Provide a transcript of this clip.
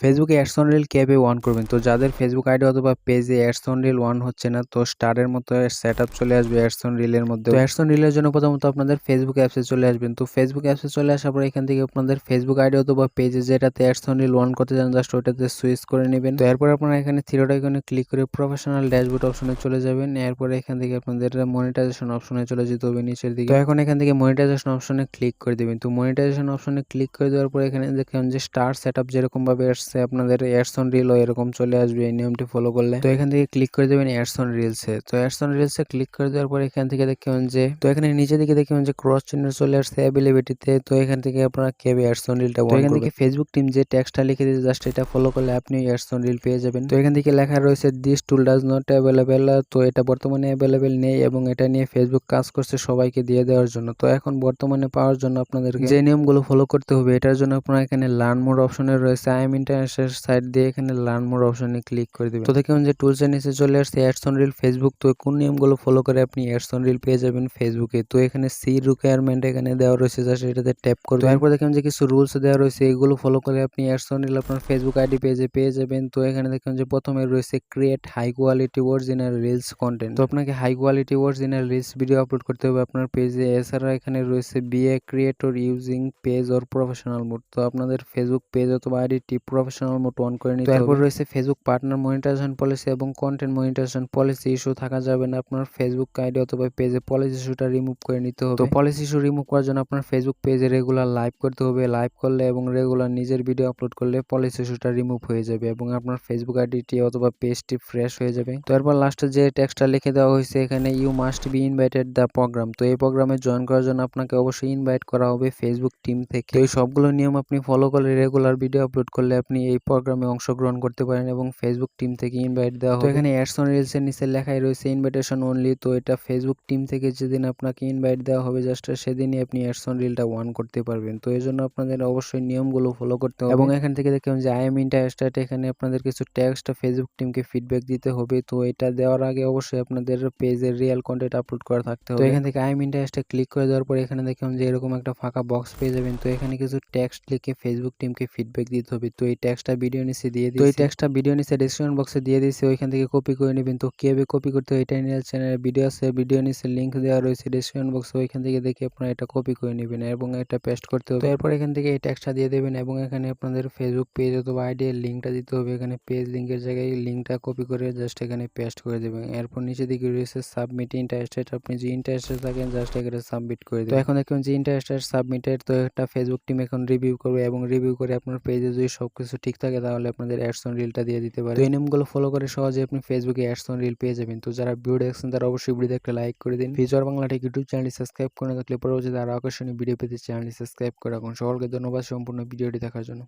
ফেসবুকে ads on reel কীভাবে on করবেন? তো যাদের ফেসবুক আইডি অথবা পেজে অ্যাডস অন রিল অন হচ্ছে না, তো স্টারের মতো সেট চলে আসবে অ্যাডস অন রিলের মধ্যে তো অ্যাডস অন রিলের জন্য প্রথমত আপনাদের ফেসবুক অ্যাপসে চলে আসবেন। তো ফেসবুক অ্যাপসে চলে আসার পর এখান থেকে আপনাদের ফেসবুক আইডি অথবা পেজে যেটাতে অ্যাডস অন রিল অন করতে চান জাস্ট ওইটাতে সুইচ করে নেবেন। তো এরপর আপনারা এখানে থ্রিডট ক্লিক করে প্রফেশনাল ড্যাশবোর্ড অপশনে চলে যাবেন। এরপর এখান থেকে আপনাদের মনিটাইজেশন অপশনে চলে যেতে হবে নিচের দিকে। তো এখন এখান থেকে মনিটাইজেশন অপশনে ক্লিক করে দেবেন। তো মনিটাইজেশন অপশনে ক্লিক করে দেওয়ার পর এখানে দেখেন যে স্টার সেট আপ যেরকম ভাবে আসছে আপনাদের অ্যাডস অন রিল এরকম চলে আসবে এই নিয়মটি ফলো করলে। তো এখান থেকে ক্লিক করে দেবেন অ্যাডস অন রিলসে তো অ্যাডস অন রিলসে ক্লিক করে দেওয়ার পর এখান থেকে দেখবেন যে তো এখানে নিচে দিকে দেখবেন যে ক্রস চিহ্ন চলে আসছে অ্যাভেলেবিলিটিতে তো এখান থেকে আপনারা কেবে অ্যাডস অন রিলটা এখান থেকে ফেসবুক টিম যে টেক্সটটা লিখে দিয়েছে জাস্ট এটা ফলো করলে আপনি অ্যাডস অন রিল পেয়ে যাবেন। তো এখান থেকে লেখা রয়েছে this tool does not available তো এটা বর্তমানে অ্যাভেলেবেল নেই এবং এটা নিয়ে ফেসবুক কাজ করছে সবাইকে দিয়ে দেওয়ার জন্য। তো এখন বর্তমানে পাওয়ার জন্য আপনাদেরকে যে নিয়মগুলো ফলো করতে হবে এটার জন্য আপনারা এখানে লার্ন মোড অপশনে রয়েছে। আই এম ইন্টারন্যাশনাল সাইট দিয়ে এখানে লার্ন মোড অপশনে ক্লিক করে দেবেন। তো দেখুন যে টুলস এর নিচে চলে আসছে অ্যাডস অন রিল ফেসবুক তো কোন নিয়মগুলো ফলো করে আপনি অ্যাডস অন রিল পেয়ে যাবেন ফেসবুকে তো এখানে সি রিকোয়ারমেন্ট এখানে দেওয়া রয়েছে। যা এটাতে ট্যাপ করবেন। তারপর দেখুন যে কিছু রুলস দেওয়া রয়েছে, এগুলো ফলো করে আপনি অ্যাডস অন রিল আপনার ফেসবুক আইডি পেজে পেয়ে যাবেন। তো এখানে দেখুন যে প্রথমে রয়েছে create high quality original reels content তো আপনাকে high quality original reels video upload করতে হবে আপনার পেজে এছাড়া এখানে রয়েছে be a creator using page or professional mode তো আপনাদের ফেসবুক পেজ অথবা আইডিটি প্রফেশনাল মোড অন করে নিতে তারপর রয়েছে ফেসবুক পার্টনার মনিটাইজেশন পলিসি এবং কন্টেন্ট মনিটাইজেশন পলিসি ইস্যু থাকা যাবে না আপনার ফেসবুক আইডি অথবা পেজে পলিসি ইস্যুটা রিমুভ করে নিতে হবে। তো পলিসি ইস্যু রিমুভ করার জন্য আপনার ফেসবুক পেজে রেগুলার লাইভ করতে হবে। লাইভ করলে এবং রেগুলার নিজের ভিডিও আপলোড করলে পলিসি ইস্যুটা রিমুভ হয়ে যাবে এবং আপনার ফেসবুক আইডিটি অথবা পেজটি ফ্রেশ হয়ে যাবে। তো এরপর লাস্টে যে টেক্সটটা লিখে দেওয়া হয়েছে এখানে you must be invited the programme তো এই প্রোগ্রামে জয়েন করার জন্য আপনাকে অবশ্যই ইনভাইট করা হবে ফেসবুক টিম থেকে। এই সবগুলো নিয়ম আপনি ফলো করলে রেগুলার ভিডিও আপলোড করলে আপনি এই প্রোগ্রামে অংশগ্রহণ করতে পারেন এবং ফেসবুক টিম থেকে ইনভাইট দেওয়া হবে। তো এখানে অ্যাডস অন রিলসের নিচে লেখাই রয়েছে ইনভাইটেশন অনলি তো এটা ফেসবুক টিম থেকে যেদিন আপনাকে ইনভাইট দেওয়া হবে জাস্ট সেদিনই আপনি অ্যাডস অন রিলটা ওয়ান করতে পারবেন। তো এই জন্য আপনাদের অবশ্যই নিয়মগুলো ফলো করতে হবে। এবং এখান থেকে দেখলাম যে আই এম ইন্টারেস্টেড এখানে আপনাদের কিছু টেক্সট ফেসবুক টিমকে ফিডব্যাক দিতে হবে তো এটা দেওয়ার আগে অবশ্যই আপনাদের পেজের রিয়েল কন্টেন্ট আপলোড করা থাকতে হবে। তো এখান থেকে আই এম ইন্টারেস্টে ক্লিক করে দেওয়ার পর এখানে দেখলাম যে এরকম একটা ফাঁকা বক্স পেয়ে যাবেন তো এখানে কিছু টেক্সট লিখে ফেসবুক টিমকে ফিডব্যাক দিতে হবে তো এই টেক্সটটা ভিডিও নিচে দিয়ে দিই তো এই টেক্সটটা ভিডিও নিচে ডিসক্রিপশন বক্সে দিয়ে দিয়েছি ওইখান থেকে কপি করে নেবেন। তো কীভাবে কপি করতে হয় এটা নিয়ে চ্যানেলে ভিডিও আছে ভিডিও নিচে লিঙ্ক দেওয়া রয়েছে ডিসক্রিপশন বক্সে ওইখান থেকে দেখে আপনারা এটা কপি করে নেবেন এবং এটা পেস্ট করতে হবে। এরপর এখান থেকে এই টেক্সটটা দিয়ে দেবেন এবং এখানে আপনাদের ফেসবুক পেজ অথবা আইডি এর লিঙ্কটা দিতে হবে। এখানে পেজ লিঙ্কের জায়গায় লিঙ্কটা কপি করে জাস্ট এখানে পেস্ট করে দেবেন। এরপর নিচে দিকে রয়েছে সাবমিট ইন্টারেস্টেড আপনি যে ইন্টারেস্টেড থাকেন জাস্ট এখানে সাবমিট করে দেবেন। তো এখন দেখুন যে ইন্টারেস্টেড সাবমিটেড তো একটা ফেসবুক টিম এখন রিভিউ করবে এবং রিভিউ করে আপনার পেজে যদি সবকিছু ঠিক থাকে তাহলে আপনাদের অ্যাডস অন রিলটা দিয়ে দিতে পারে এই নিয়মগুলো ফলো করে সহজে আপনি ফেসবুকে অ্যাডস অন রিল পেয়ে যাবেন। তো যারা ভিডিও দেখছেন তারা অবশ্যই ভিডিও একটা লাইক করে দিন। ফিচার বাংলা ঠিক ইউটিউব চ্যানেলটি সাবস্ক্রাইব করে থাকলে পরবর্তীতে আরও আকর্ষণীয় ভিডিও পেতে চ্যানেলটি সাবস্ক্রাইব করে রাখুন। সকলকে ধন্যবাদ সম্পূর্ণ ভিডিওটি দেখার জন্য।